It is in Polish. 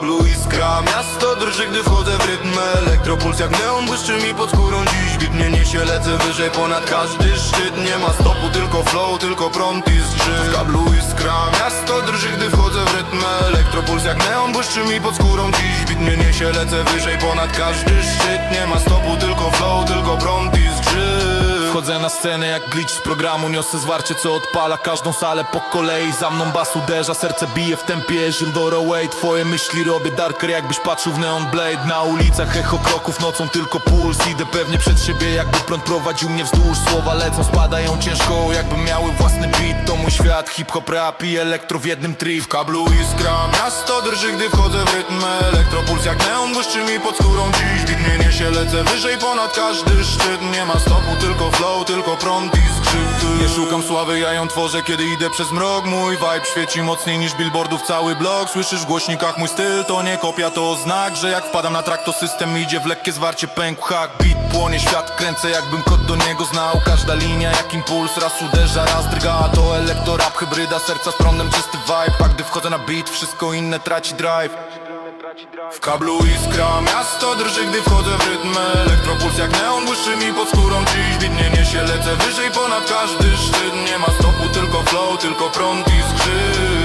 Miasto drży, gdy wchodzę w rytm. Elektropuls jak neon błyszczy mi pod skórą. Dziś bit mnie niesie, lecę wyżej ponad każdy szczyt. Nie ma stopu, tylko flow, tylko prąd i zgrzyt. W kablu iskra Miasto drży, gdy wchodzę w rytm. Elektropuls jak neon błyszczy mi pod skórą. Dziś bit mnie niesie, lecę wyżej ponad każdy szczyt. Nie ma stopu, tylko flow, scenę jak glitch z programu Niosę zwarcie co odpala każdą salę po kolei. Za mną bas uderza, serce bije w tempie Gilles away, twoje myśli robię darker Jakbyś patrzył w Neon Blade. Na ulicach echo kroków, nocą tylko puls. Idę pewnie przed siebie jakby prąd prowadził mnie wzdłuż. Słowa lecą, spadają ciężko Jakby miały własny beat. To mój świat, hip-hop, rap i elektro w jednym trip. W kablu iskra Miasto drży, gdy wchodzę w rytm. Elektropuls jak neon błyszczy mi pod skórą. Dziś bit mnie niesie, lecę wyżej ponad każdy szczyt. Nie ma stopu, tylko flow, tylko prąd i zgrzyt Nie szukam sławy, ja ją tworzę, kiedy idę przez mrok. Mój vibe świeci mocniej niż billboardów cały blok. Słyszysz w głośnikach mój styl, to nie kopia, to znak Że jak wpadam na trak, to system idzie w lekkie zwarcie pękł Hack, beat, płonie świat, kręcę jakbym kod do niego znał. Każda linia jak impuls, raz uderza, raz drga To elektorap, hybryda, serca z prądem, czysty vibe. A gdy wchodzę na beat, wszystko inne traci drive. W kablu iskra, miasto drży, gdy wchodzę w rytm. Elektropuls jak neon błyszczy mi pod skórą Dziś bit mnie niesie, lecę wyżej ponad każdy szczyt. Nie ma stopu, tylko flow, tylko prąd i zgrzyt